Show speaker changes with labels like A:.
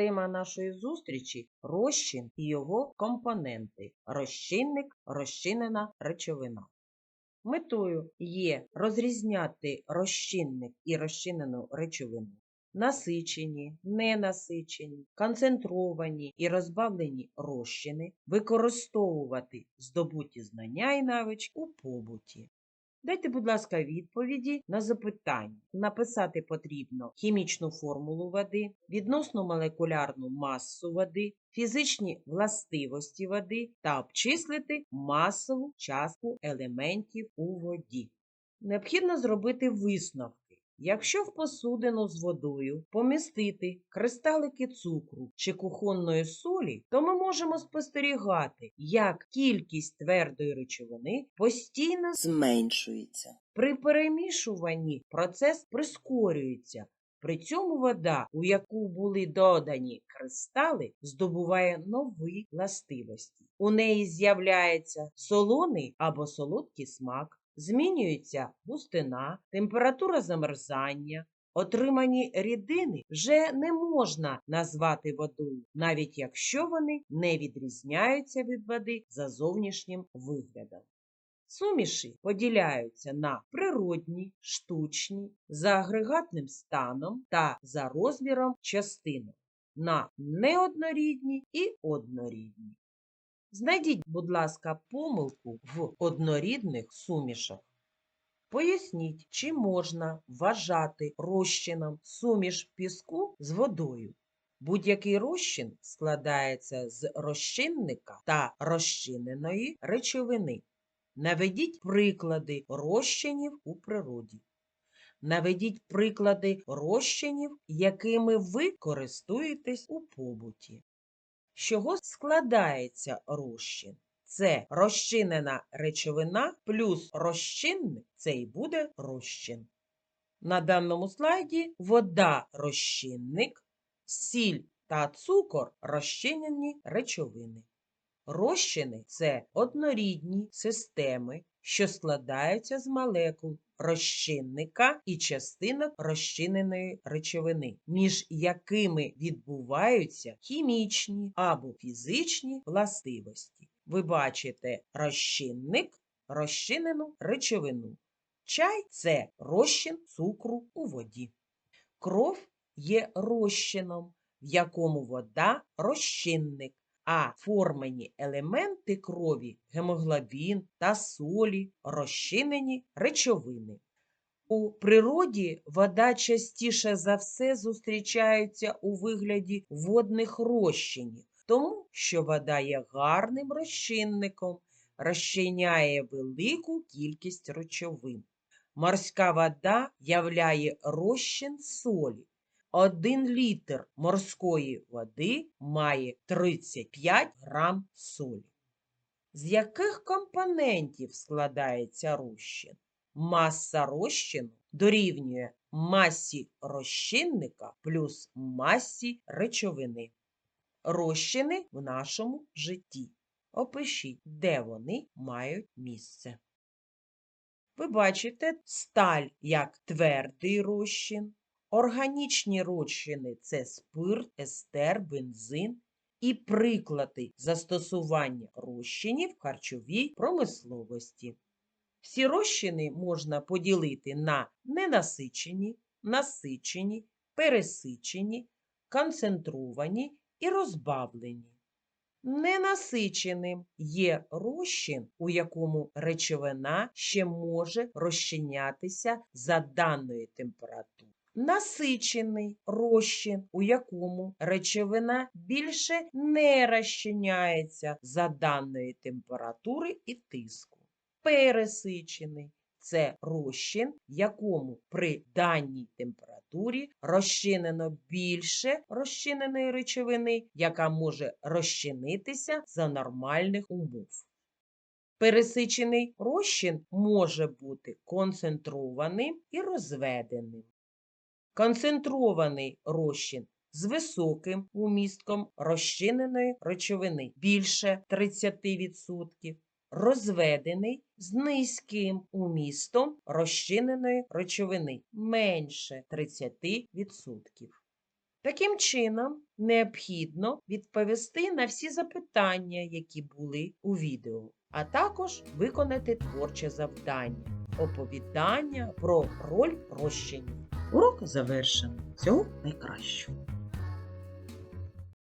A: Тема нашої зустрічі розчин і його компоненти. Розчинник, розчинена речовина. Метою є розрізняти розчинник і розчинену речовину, насичені, ненасичені, концентровані і розбавлені розчини, використовувати здобуті знання і навички у побуті. Дайте, будь ласка, відповіді на запитання. Написати потрібно хімічну формулу води, відносну молекулярну масу води, фізичні властивості води та обчислити масову частку елементів у воді. Необхідно зробити висновки. Якщо в посудину з водою помістити кристалики цукру чи кухонної солі, то ми можемо спостерігати, як кількість твердої речовини постійно
B: зменшується.
A: при перемішуванні процес прискорюється. При цьому вода, у яку були додані кристали, здобуває нові властивості. У неї з'являється солоний або солодкий смак, змінюється густина, температура замерзання. Отримані рідини вже не можна назвати водою, навіть якщо вони не відрізняються від води за зовнішнім виглядом. Суміші поділяються на природні, штучні, за агрегатним станом та за розміром частинок, на неоднорідні і однорідні. Знайдіть, будь ласка, помилку в однорідних сумішах. Поясніть, чи можна вважати розчином суміш піску з водою. Будь-який розчин складається з розчинника та розчиненої речовини. Наведіть приклади розчинів у природі. Наведіть приклади розчинів, якими ви користуєтесь у побуті. Чого складається розчин? Це розчинена речовина плюс розчинник це і буде розчин. На даному слайді вода розчинник, сіль та цукор розчинені речовини. Розчини це однорідні системи, що складаються з молекул розчинника і частинок розчиненої речовини, між якими відбуваються хімічні або фізичні властивості. Ви бачите розчинник, розчинену речовину. Чай це розчин цукру у воді. Кров є розчином, в якому вода розчинник а формені елементи крові гемоглобін та солі розчинені речовини. У природі вода частіше за все зустрічається у вигляді водних розчинів, тому що вода є гарним розчинником, розчиняє велику кількість речовин. Морська вода являє розчин солі. Один літр морської води має 35 грам солі. З яких компонентів складається розчин? Маса розчину дорівнює масі розчинника плюс масі речовини. Розчини в нашому житті. Опишіть, де вони мають місце. Ви бачите сталь як твердий розчин, Органічні розчини це спирт, естер, бензин і приклади застосування розчинів в харчовій промисловості. Всі розчини можна поділити на ненасичені, насичені, пересичені, концентровані і розбавлені. Ненасиченим є розчин, у якому речовина ще може розчинятися за даної температури насичений розчин, у якому речовина більше не розчиняється за даної температури і тиску. Пересичений це розчин, якому при даній температурі розчинено більше розчиненої речовини, яка може розчинитися за нормальних умов. Пересичений розчин може бути концентрованим і розведеним. Концентрований розчин з високим умістком розчиненої речовини більше 30%, розведений з низьким умістом розчиненої речовини менше 30%. Таким чином, необхідно відповісти на всі запитання, які були у відео, а також виконати творче завдання, оповідання про роль прощення. Урок завершено. Всього найкращого!